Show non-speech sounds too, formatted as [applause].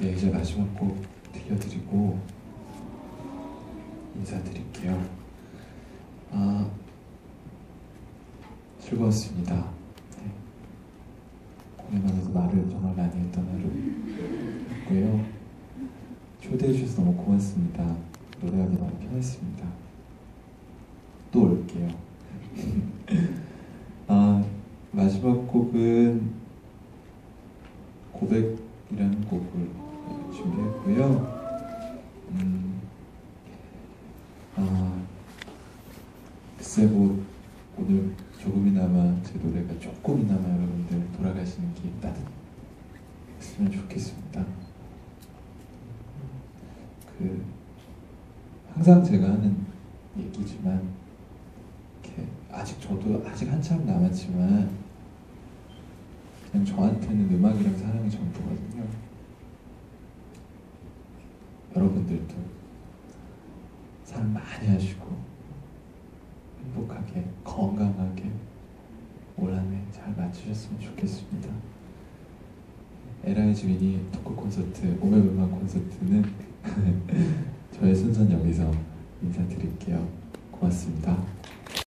네, 이제 마지막 곡 들려드리고 인사드릴게요. 아, 즐거웠습니다. 네. 공연하면서 말을 정말 많이 했던 하루였고요. 초대해 주셔서 너무 고맙습니다. 노래하기 너무 편했습니다. 또 올게요. [laughs] 아, 마지막 곡은 고백이라는 곡을 준비했고요. 음, 아, 글쎄 뭐 오늘 조금이나마 제 노래가 조금이나마 여러분들 돌아가시는 길 따뜻했으면 좋겠습니다. 그 항상 제가 하는 얘기지만 아직 저도 아직 한참 남았지만 그냥 저한테는 음악이랑 사랑이 전부거든요. 여러분들도 사랑 많이 하시고 행복하게 건강하게 올 한 해잘 마치셨으면 좋겠습니다. 에라이즈 미니 토크 콘서트 오메 음악 콘서트는 [laughs] 저의 순서는 여기서 인사드릴게요. 고맙습니다.